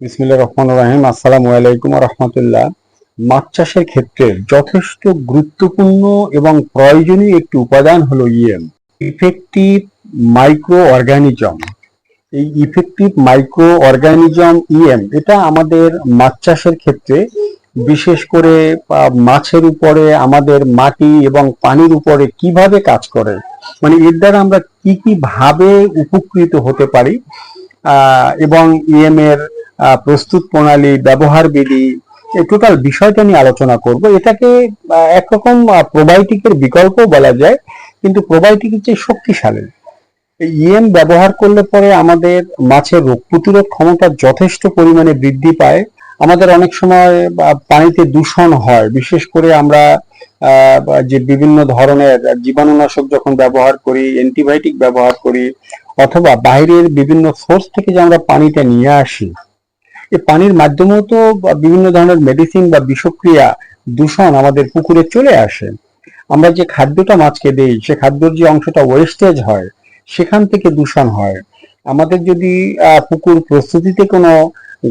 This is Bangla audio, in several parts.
বিসমিল্লাহ রহমান রাহিম। আসসালামু আলাইকুম রহমতুল্লাহ। মাছ চাষের ক্ষেত্রে যথেষ্ট গুরুত্বপূর্ণ এবং প্রয়োজনীয় একটি উপাদান হলো ইএম ইফেক্টিভ মাইক্রো অর্গানিজম এই ইফেক্টিভ মাইক্রো অর্গানিজম ইএম, এটা আমাদের মাছ চাষের ক্ষেত্রে বিশেষ করে মাছের উপরে, আমাদের মাটি এবং পানির উপরে কীভাবে কাজ করে? মানে এর দ্বারা আমরা কি কি ভাবে উপকৃত হতে পারি? এবং ইএম এর প্রস্তুত প্রণালী, ব্যবহার বিধি, এই টোটাল বিষয়টা নিয়ে আলোচনা করব। এটাকে একরকম প্রোবায়োটিকের বিকল্প বলা যায়, কিন্তু প্রোবায়োটিক হচ্ছে শক্তিশালী। ইএম ব্যবহার করলে পরে আমাদের মাছের রোগ প্রতিরোধ ক্ষমতা যথেষ্ট পরিমাণে বৃদ্ধি পায়। আমাদের অনেক সময় পানিতে দূষণ হয়। বিশেষ করে আমরা যে বিভিন্ন ধরনের জীবাণুনাশক যখন ব্যবহার করি অ্যান্টিবায়োটিক ব্যবহার করি, অথবা বাইরের বিভিন্ন সোর্স থেকে যে আমরা পানিটা নিয়ে আসি এই পানির মাধ্যমেও তো বিভিন্ন ধরনের মেডিসিন বা বিষক্রিয়া, দূষণ আমাদের পুকুরে চলে আসে। আমরা যে খাদ্যটা মাছকে দেই, সে খাদ্যর যে অংশটা ওয়েস্টেজ হয়, সেখান থেকে দূষণ হয়। আমাদের যদি পুকুর প্রস্তুতিতে কোনো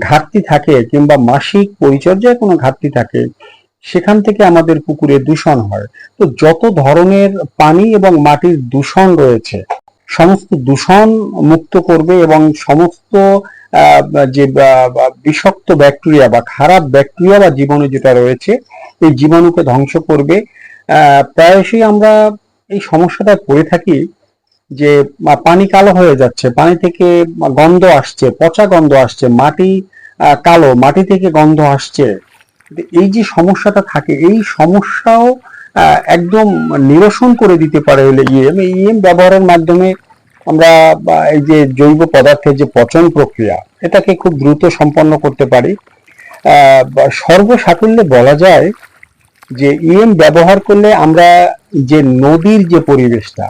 ঘাটতি থাকে কিংবা মাসিক পরিচর্যায় কোনো ঘাটতি থাকে, সেখান থেকে আমাদের পুকুরে দূষণ হয়। তো যত ধরনের পানি এবং মাটির দূষণ রয়েছে, সমস্ত দূষণ মুক্ত করবে এবং সমস্ত যে বিষাক্ত ব্যাকটেরিয়া বা খারাপ ব্যাকটেরিয়া বা জীবাণু যেটা রয়েছে, এই জীবাণুকে ধ্বংস করবে। প্রায়শই আমরা এই সমস্যাটা পড়ে থাকি যে পানি কালো হয়ে যাচ্ছে, পানি থেকে গন্ধ আসছে, পচা গন্ধ আসছে, মাটি কালো, মাটি থেকে গন্ধ আসছে। এই যে সমস্যাটা থাকে, এই সমস্যাও একদম নিরসন করে দিতে পারে ইএম এই ইএম ব্যবহারের মাধ্যমে আমরা এই যে জৈব পদার্থের যে পচন প্রক্রিয়া, এটাকে খুব দ্রুত সম্পন্ন করতে পারি। সর্বসাকুল্যে বলা যায় যে ইএম ব্যবহার করলে আমরা যে নদীর যে পরিবেশটা,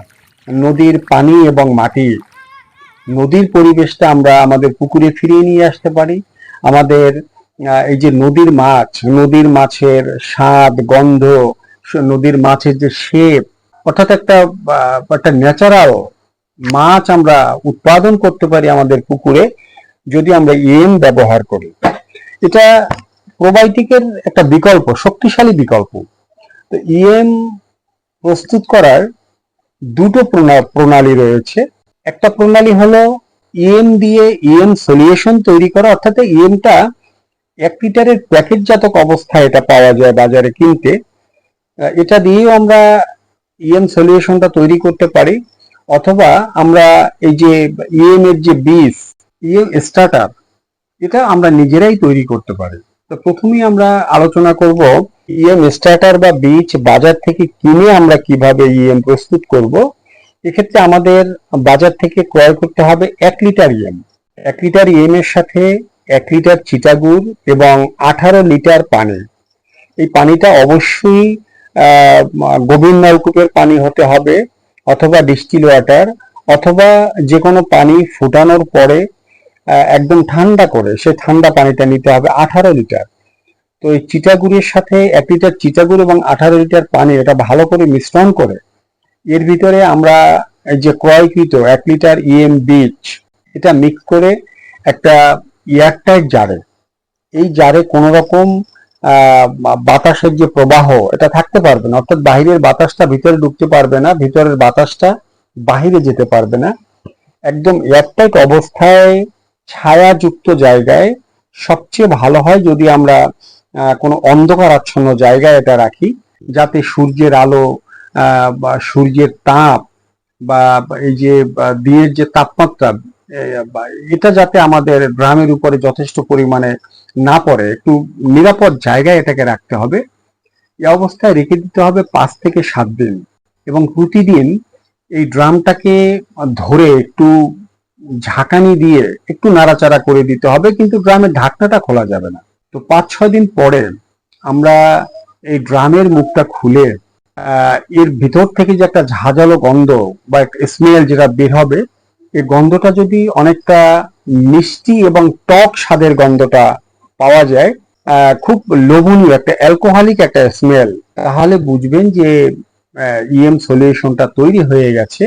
নদীর পানি এবং মাটি, নদীর পরিবেশটা আমরা আমাদের পুকুরে ফিরিয়ে নিয়ে আসতে পারি। আমাদের এই যে নদীর মাছ, নদীর মাছের স্বাদ, গন্ধ নদীর মাছের যে শেপ, অর্থাৎ একটা একটা ন্যাচারাল মাছ আমরা উৎপাদন করতে পারি আমাদের পুকুরে যদি আমরা ইএম ব্যবহার করি। এটা প্রোবায়োটিকের একটা বিকল্প, শক্তিশালী বিকল্প। তো ইএম প্রস্তুত করার দুটো প্রণা- প্রণালী রয়েছে। একটা প্রণালী হলো ইএম দিয়ে ইএম সলিউশন তৈরি করা, অর্থাৎ ইএমটা এক লিটারের প্যাকেটজাত অবস্থায় এটা পাওয়া যায় বাজারে কিনতে। এটা দিয়েও আমরা ইএম সলিউশনটা তৈরি করতে পারি। অথবা আমরা এই যে ইএম এর যে বীজ ইএম স্টার্টার এটা আমরা নিজেরাই তৈরি করতে পারি। তো প্রথমেই আমরা আলোচনা করব ইএম স্টার্টার বা বীজ বাজার থেকে কিনে আমরা কীভাবে ইএম প্রস্তুত করব। এক্ষেত্রে আমাদের বাজার থেকে ক্রয় করতে হবে এক লিটার ইএম এক লিটার ইএম এর সাথে এক লিটার চিটাগুড় এবং আঠারো লিটার পানি। এই পানিটা অবশ্যই গভীর নলকূপের পানি হতে হবে। অথবা ডিস্টিল ওয়াটার অথবা যে কোনো পানি ফুটানোর পরে একদম ঠান্ডা করে, সে ঠান্ডা পানিটা নিতে হবে আঠারো লিটার। তো এই চিটাগুড়ের সাথে এক লিটার চিটাগুড় এবং আঠারো লিটার পানি এটা ভালো করে মিশ্রণ করে, এর ভিতরে আমরা যে ক্রয়কৃত এক লিটার ইএম বীজ, এটা মিক্স করে একটা এয়ারটাইট জারে এই জারে কোনো রকম বাতাসের যে প্রবাহ, এটা থাকতে পারবে না। অর্থাৎ বাহিরের বাতাসটা ভিতরে ঢুকতে পারবে না, ভিতরের বাতাসটা বাহিরে যেতে পারবে না। একদম এয়ারটাইট অবস্থায় ছায়াযুক্ত জায়গায় সবচেয়ে ভালো হয় যদি আমরা কোনো অন্ধকার আচ্ছন্ন জায়গায় এটা রাখি, যাতে সূর্যের আলো বা সূর্যের তাপ বা এই যে, বা দিনের যে তাপমাত্রা এটা যাতে আমাদের গ্রামের উপরে যথেষ্ট পরিমাণে না পড়ে, একটু নিরাপদ জায়গায় এটাকে রাখতে হবে। এই অবস্থায় রেখে দিতে হবে পাঁচ থেকে সাত দিন এবং প্রতিদিন এই ড্রামটাকে ধরে একটু ঝাঁকানি দিয়ে একটু নাড়াচাড়া করে দিতে হবে, কিন্তু ড্রামের ঢাকনাটা খোলা যাবে না। তো পাঁচ, ছয় দিন পরে আমরা এই ড্রামের মুখটা খুলে এর ভিতর থেকে যে একটা ঝাঁঝালো গন্ধ বা স্মেল যেটা বের হবে, এই গন্ধটা যদি অনেকটা মিষ্টি এবং টক স্বাদের গন্ধটা পাওয়া যায় খুব লোভনীয় একটা অ্যালকোহলিক একটা স্মেল তাহলে বুঝবেন যে ইএম সলিউশনটা তৈরি হয়ে গেছে।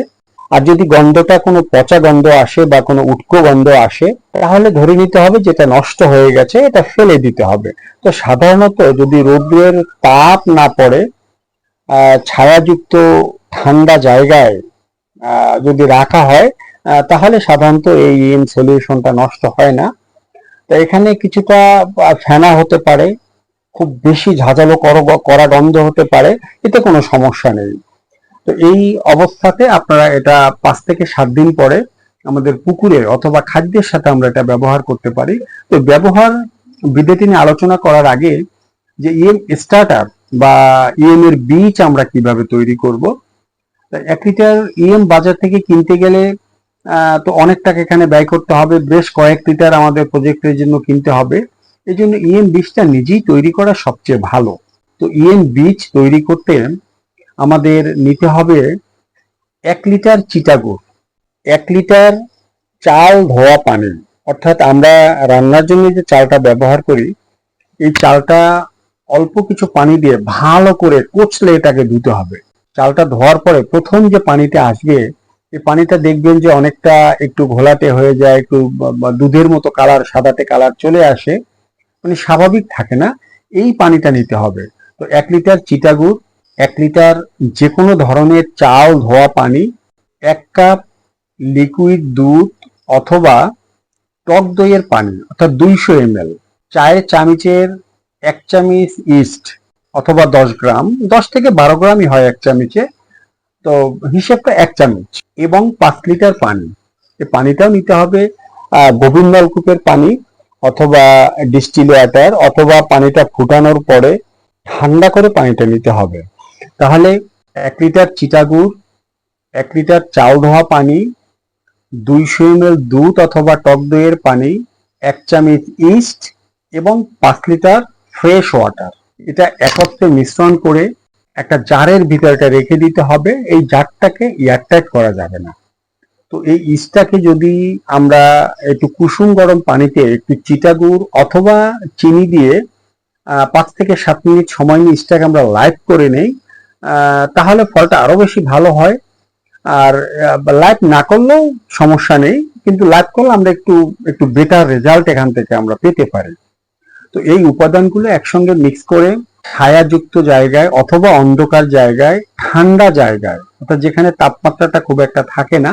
আর যদি গন্ধটা কোনো পচা গন্ধ আসে বা কোনো উটকো গন্ধ আসে, তাহলে ধরে নিতে হবে যেটা নষ্ট হয়ে গেছে, এটা ফেলে দিতে হবে। তো সাধারণত যদি রোদ্রের তাপ না পড়ে ছায়াযুক্ত ঠান্ডা জায়গায় যদি রাখা হয় তাহলে সাধারণত এই ইএম সলিউশনটা নষ্ট হয় না। এখানে কিছুটা ফেনা হতে পারে, খুব বেশি ঝাঁঝালো কর- গন্ধ হতে পারে, এতে কোনো সমস্যা নেই। তো এই অবস্থাতে আপনারা এটা পাঁচ থেকে সাত দিন পরে আমাদের পুকুরে অথবা খাদ্যের সাথে আমরা এটা ব্যবহার করতে পারি। তো ব্যবহার বিধিটি নিয়ে আলোচনা করার আগে যে ইএম স্টার্টার বা ইএম এর বীজ আমরা কীভাবে তৈরি করব এক লিটার ইএম বাজার থেকে কিনতে গেলে তো অনেক টাকা এখানে ব্যয় করতে হবে। বেশ কয়েক লিটার আমাদের প্রজেক্টের জন্য কিনতে হবে। এই জন্য ইএম বীজটা নিজেই তৈরি করা সবচেয়ে ভালো। তো ইএম বীজ তৈরি করতে আমাদের নিতে হবে এক লিটার চিটাগুড় এক লিটার চাল ধোয়া পানি। অর্থাৎ আমরা রান্নার জন্য যে চালটা ব্যবহার করি, এই চালটা অল্প কিছু পানি দিয়ে ভালো করে কোচলে এটাকে ধুতে হবে। চালটা ধোয়ার পরে প্রথম যে পানিটা আসবে এই পানিটা দেখবেন যে অনেকটা একটু ঘোলাটে হয়ে যায়, একটু দুধের মতো কালার সাদাটে কালার চলে আসে। মানে স্বাভাবিক থাকে না, এই পানিটা নিতে হবে। তো এক লিটার চিটাগুড়, এক লিটার যে কোনো ধরনের চাল, ধোয়া পানি, এক কাপ লিকুইড দুধ অথবা টক দইয়ের পানি, অর্থাৎ দুইশো এম এল চায়ের চামচের এক চামিচ ইস্ট অথবা দশ গ্রাম, দশ থেকে বারো গ্রামই হয় এক চামচে। তো হিসেবটা এক চামচ এবং পাঁচ লিটার পানি। এই পানিটাও নিতে হবে গভীর নলকূপের পানি অথবা ডিস্টিল ওয়াটার অথবা পানিটা ফুটানোর পরে ঠান্ডা করে পানিটা নিতে হবে। তাহলে এক লিটার চিটাগুড়, এক লিটার চাল ধোয়া পানি দুইশো এমএল দুধ অথবা টক দইয়ের পানি, এক চামচ ইস্ট এবং পাঁচ লিটার ফ্রেশ ওয়াটার। এটা একত্রে মিশ্রণ করে একটা জারের ভিতরটা রেখে দিতে হবে, এই জারটাকে এয়ারটাইট করা যাবে না। তো এই ইস্টটাকে যদি আমরা একটু কুসুম গরম পানিতে একটু চিটাগুড় অথবা চিনি দিয়ে পাঁচ থেকে সাত মিনিট সময় নিয়ে ইস্টটাকে আমরা লাইভ করে নেই তাহলে ফলটা আরও বেশি ভালো হয়। আর লাইভ না করলেও সমস্যা নেই, কিন্তু লাইভ করলে আমরা একটু একটু বেটার রেজাল্ট এখান থেকে আমরা পেতে পারি। তো এই উপাদানগুলো একসঙ্গে মিক্স করে ছায়াযুক্ত জায়গায় অথবা অন্ধকার জায়গায়, ঠান্ডা জায়গায়, অর্থাৎ যেখানে তাপমাত্রাটা খুব একটা থাকে না,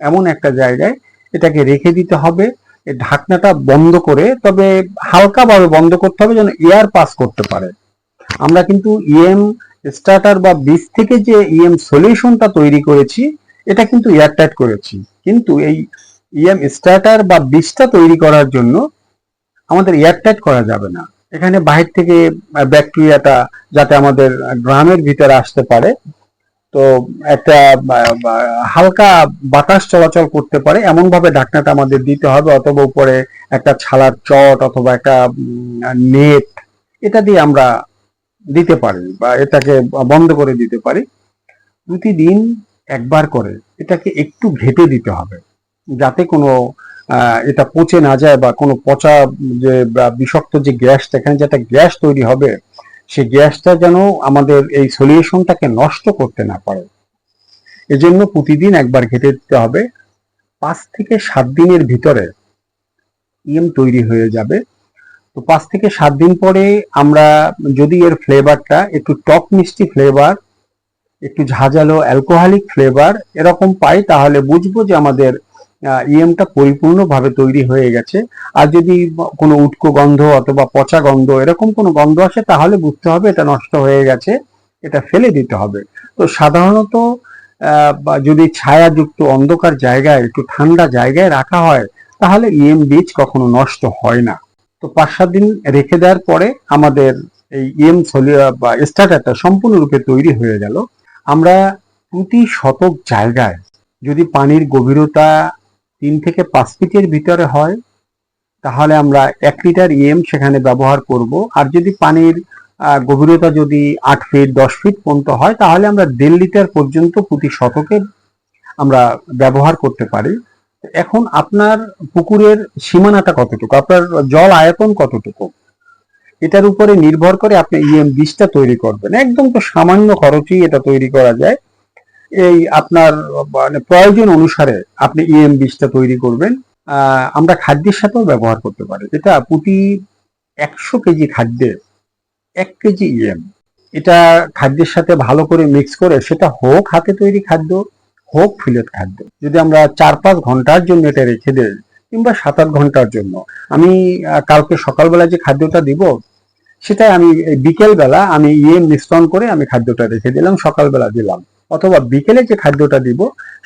এমন একটা জায়গায় এটাকে রেখে দিতে হবে। ঢাকনাটা বন্ধ করে, তবে হালকাভাবে বন্ধ করতে হবে যেন এয়ার পাস করতে পারে। আমরা কিন্তু ইএম স্টার্টার বা বীজ থেকে যে ইএম সলিউশনটা তৈরি করেছি, এটা কিন্তু এয়ারটাইট করেছি। কিন্তু এই ইএম স্টার্টার বা বীজটা তৈরি করার জন্য আমাদের এয়ারটাইট করা যাবে না। এখানে বাহির থেকে ব্যাকটেরিয়াটা যাতে আমাদের গ্রামের ভিতরে আসতে পারে। তো একটা হালকা বাতাস চলাচল করতে পারে। এমন ভাবে ঢাকনাটা আমাদের দিতে হবে, অথবা উপরে একটা ছালার চট অথবা একটা নেট, এটা দিয়ে আমরা দিতে পারি বা এটাকে বন্ধ করে দিতে পারি। প্রতিদিন একবার করে এটাকে একটু ঘেটে দিতে হবে, যাতে কোনো এটা পচে না যায় বা কোনো পচা যে বিষাক্ত যে গ্যাসটা এখানে যেটা গ্যাস তৈরি হবে সেই গ্যাসটা যেন আমাদের এই সলিউশনটাকে নষ্ট করতে না পারে। এজন্য প্রতিদিন একবার ঘেটে দিতে হবে। পাঁচ থেকে সাত দিনের ভিতরে ইএম তৈরি হয়ে যাবে। তো পাঁচ থেকে সাত দিন পরে আমরা, যদি এর ফ্লেভারটা একটু টক মিষ্টি ফ্লেভার, একটু ঝাঁঝালো অ্যালকোহলিক ফ্লেভার এরকম পাই, তাহলে বুঝব যে আমাদের ইএমটা পরিপূর্ণভাবে তৈরি হয়ে গেছে। আর যদি কোনো উটকো গন্ধ অথবা পচা গন্ধ এরকম কোনো গন্ধ আসে, তাহলে বুঝতে হবে এটা নষ্ট হয়ে গেছে, এটা ফেলে দিতে হবে। তো সাধারণত যদি ছায়াযুক্ত অন্ধকার জায়গায়, একটু ঠান্ডা জায়গায় রাখা হয়, তাহলে ইএম বীজ কখনো নষ্ট হয় না। তো পাঁচ সাত দিন রেখে দেওয়ার পরে আমাদের এই ইএম ফলিয়া বা স্টার্টারটা সম্পূর্ণরূপে তৈরি হয়ে গেল। আমরা প্রতি শতক জায়গায় যদি পানির গভীরতা তিন থেকে পাঁচ ফিটের ভিতরে হয়, তাহলে আমরা এক লিটার ইএম সেখানে ব্যবহার করব। আর যদি পানির গভীরতা যদি আট ফিট, দশ ফিট পর্যন্ত হয়, তাহলে আমরা দেড় লিটার পর্যন্ত প্রতি শতকে আমরা ব্যবহার করতে পারি। এখন আপনার পুকুরের সীমানাটা কতটুকু? আপনার জল আয়তন কতটুকু? এটার উপরে নির্ভর করে আপনি ইএম বীজটা তৈরি করবেন। একদম তো সামান্য খরচেই এটা তৈরি করা যায়। এই আপনার মানে প্রয়োজন অনুসারে আপনি ইএম বীজটা তৈরি করবেন। আমরা খাদ্যের সাথেও ব্যবহার করতে পারি। এটা প্রতি একশো কেজি খাদ্যে এক কেজি ইএম এটা খাদ্যের সাথে ভালো করে মিক্স করে সেটা হোক হাতে তৈরি খাদ্য, হোক ফিলেট খাদ্য। যদি আমরা চার পাঁচ ঘণ্টার জন্য এটা রেখে দেই কিংবা সাত আট ঘণ্টার জন্য। আমি কালকে সকালবেলা যে খাদ্যটা দিব সেটা আমি বিকেলবেলা আমি ইএম মিশ্রণ করে আমি খাদ্যটা রেখে দিলাম, সকালবেলা দিলাম। অথবা বিকেলে যে খাদ্যটা দিব,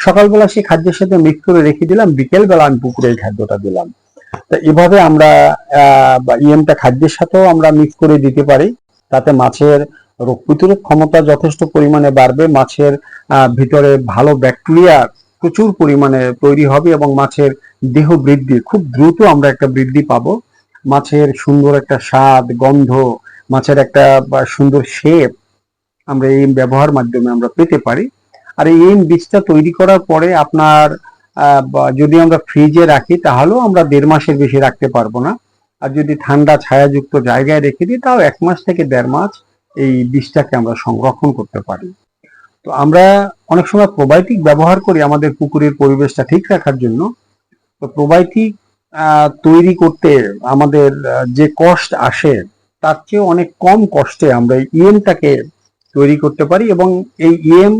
সকালবেলা সেই খাদ্যের সাথে মিক্স করে রেখে দিলাম, বিকেলবেলা আমি পুকুরে এই খাদ্যটা দিলাম। তো এভাবে আমরা ইএমটা খাদ্যের সাথেও আমরা মিক্স করে দিতে পারি, তাতে মাছের রোগ প্রতিরোধ ক্ষমতা যথেষ্ট পরিমাণে বাড়বে, মাছের ভিতরে ভালো ব্যাকটেরিয়া প্রচুর পরিমাণে তৈরি হবে এবং মাছের দেহ বৃদ্ধি, খুব দ্রুত আমরা একটা বৃদ্ধি পাব। মাছের সুন্দর একটা স্বাদ, গন্ধ, মাছের একটা সুন্দর শেপ আমরা এই ব্যবহার মাধ্যমে আমরা পেতে পারি। আর এই এম বীজটা তৈরি করার পরে আপনার যদি আমরা ফ্রিজে রাখি, তাহলেও আমরা দেড় মাসের বেশি রাখতে পারব না। আর যদি ঠান্ডা, ছায়াযুক্ত জায়গায় রেখে দিই, তাও এক মাস থেকে দেড় মাস এই বীজটাকে আমরা সংরক্ষণ করতে পারি। তো আমরা অনেক সময় প্রোবায়োটিক ব্যবহার করি আমাদের পুকুরের পরিবেশটা ঠিক রাখার জন্য। তো প্রোবায়োটিক তৈরি করতে আমাদের যে কষ্ট আসে, তার চেয়ে অনেক কম কষ্টে আমরা ইএমটাকে তৈরি করতে পারি এবং এই ইএম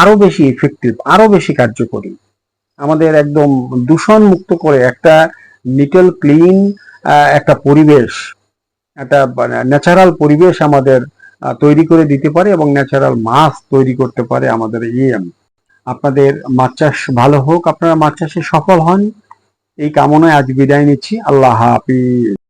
আরও বেশি ইফেক্টিভ আরও বেশি কার্যকরী। আমাদের একদম দূষণ মুক্ত করে একটা নিটেল ক্লিন একটা পরিবেশ, একটা ন্যাচারাল পরিবেশ আমাদের তৈরি করে দিতে পারে এবং ন্যাচারাল মাছ তৈরি করতে পারে আমাদের ইএম আপনাদের মাছ চাষ ভালো হোক, আপনারা মাছ চাষে সফল হন, এই কামনায় আজ বিদায় নিচ্ছি। আল্লাহ হাফিজ।